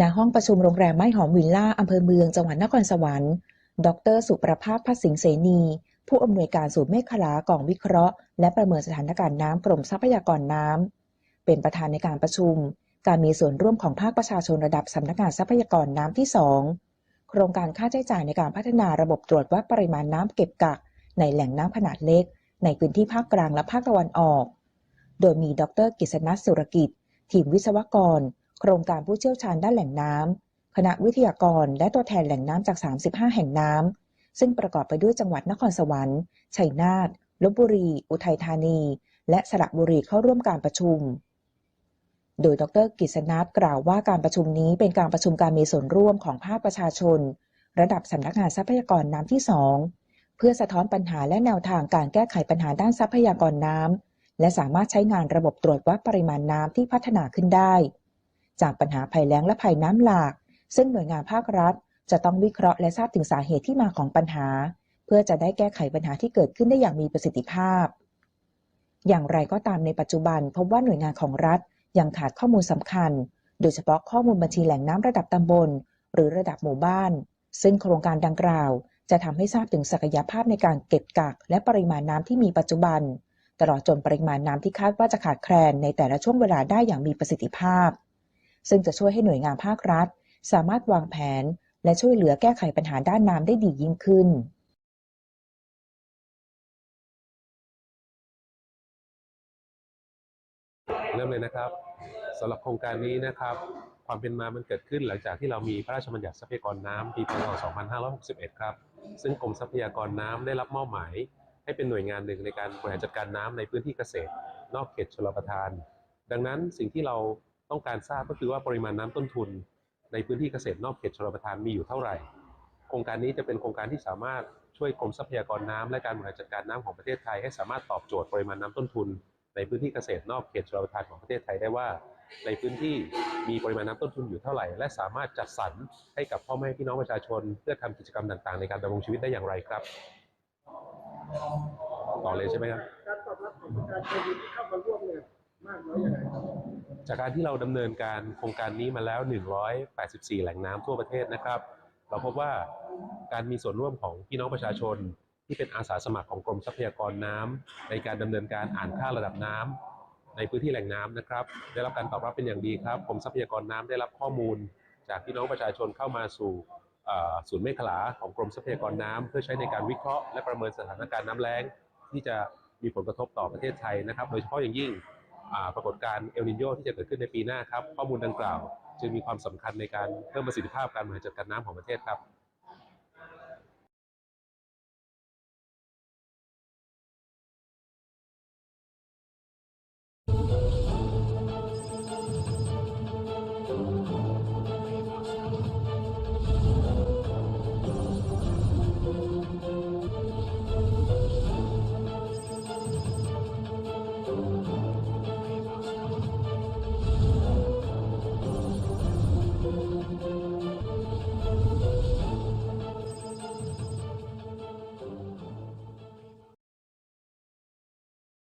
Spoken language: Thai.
ณห้องประชุมโรงแรมไม้หอมวิลล่าอำเภอเมืองจังหวัดนครสวรรค์ ดร สุประภาพพัสิงห์เสนี ผู้อำนวยการศูนย์เมฆขลากองวิเคราะห์ และประเมินสถานการณ์น้ำกรมทรัพยากรน้ำ เป็นประธานในการประชุม การมีส่วนร่วมของภาคประชาชนระดับสำนักงานทรัพยากรน้ำที่ 2 โครงการค่าใช้จ่ายในการพัฒนาระบบตรวจวัดปริมาณน้ำเก็บกัก ในแหล่งน้ำขนาดเล็ก ในพื้นที่ภาคกลางและภาคตะวันออก โดยมีดร กิษณัทสุรกิจ ทีมวิศวกร โครงการผู้เชี่ยวชาญด้านแหล่งน้ำคณะวิทยากรและตัวแทนแหล่งน้ำจาก 35 แห่งน้ำซึ่งประกอบไปด้วยจังหวัดนครสวรรค์ ชัยนาทลบบุรี อุทัยธานี และสระบุรีเข้าร่วมการประชุม โดยดรกิษณัทกล่าวว่าการประชุมนี้เป็นการประชุมการมีส่วนร่วมของภาคประชาชน ระดับสำนักงานทรัพยากรน้ำที่2เพื่อสะท้อนปัญหาและแนวทางการแก้ไขปัญหาด้านทรัพยากรน้ำและสามารถใช้งานระบบตรวจวัดปริมาณน้ำที่พัฒนาขึ้นได้ จากปัญหาภัยแล้งและภัยน้ำหลาก ซึ่งหน่วยงานภาครัฐ จะต้องวิเคราะห์และทราบถึงสาเหตุที่มาของปัญหา เพื่อจะได้แก้ไขปัญหาที่เกิดขึ้นได้อย่างมีประสิทธิภาพ อย่างไรก็ตามในปัจจุบันพบว่าหน่วยงานของรัฐยังขาดข้อมูลสำคัญ โดยเฉพาะข้อมูลบัญชีแหล่งน้ำระดับตำบล หรือระดับหมู่บ้าน ซึ่งโครงการดังกล่าว จะทำให้ทราบถึงศักยภาพในการเก็บกัก และปริมาณน้ำที่มีปัจจุบัน ตลอดจนปริมาณน้ำที่คาดว่าจะขาดแคลนในแต่ละช่วงเวลาได้อย่างมีประสิทธิภาพ ซึ่งจะช่วยให้หน่วยงานภาครัฐ สามารถวางแผน และช่วยเหลือแก้ไขปัญหาด้านน้ำได้ดียิ่งขึ้นเริ่มเลยนะครับสำหรับโครงการนี้นะครับ ความเป็นมามันเกิดขึ้นหลังจากที่เรามีพระราชบัญญัติทรัพยากรน้ำปีพศ 2561 ครับ ซึ่งกรมทรัพยากรน้ำได้รับมอบหมาย ให้เป็นหน่วยงานหนึ่งในการบริหารจัดการน้ำในพื้นที่เกษตร นอกเขตชลประทาน ดังนั้นสิ่งที่เรา ต้องการทราบก็คือว่าปริมาณน้ำต้นทุน ในพื้นที่เกษตรนอกเขตชลประทานมีอยู่เท่าไหร่ โครงการนี้จะเป็นโครงการที่สามารถช่วยกรมทรัพยากรน้ำและการบริหารจัดการน้ำของประเทศไทย ให้สามารถตอบโจทย์ปริมาณน้ำต้นทุน ในพื้นที่เกษตรนอกเขตชลประทานของประเทศไทยได้ว่า ในพื้นที่มีปริมาณน้ำต้นทุนอยู่เท่าไหร่ และสามารถจัดสรรให้กับพ่อแม่พี่น้องประชาชน เพื่อทำกิจกรรมต่างๆ ในการดำรงชีวิตได้อย่างไรครับต่อเลยใช่ไหมครับการตอบรับของประชาชนที่เข้ามาร่วมากน้อยยังไงครับ จากการที่เราดำเนินการโครงการนี้มาแล้ว 184 แหล่งน้ำทั่วประเทศนะครับ เราพบว่าการมีส่วนร่วมของพี่น้องประชาชน ที่เป็นอาสาสมัครของกรมทรัพยากรน้ำในการดำเนินการอ่านค่าระดับน้ำในพื้นที่แหล่งน้ำนะครับ ได้รับการตอบรับเป็นอย่างดีครับกรมทรัพยากรน้ำได้รับข้อมูล จากพี่น้องประชาชนเข้ามาสู่ศูนย์เมฆขลาของกรมทรัพยากรน้ำเพื่อใช้ในการวิเคราะห์และประเมินสถานการณ์น้ำแล้ง ที่จะมีผลกระทบต่อประเทศไทยนะครับ โดยเฉพาะอย่างยิ่ง ปรากฏการณ์เอลนิโยที่จะเกิดขึ้นในปีหน้าครับข้อมูลดังกล่าว จึงมีความสำคัญในการเพิ่มประสิทธิภาพการบริหารจัดการน้ำของประเทศครับ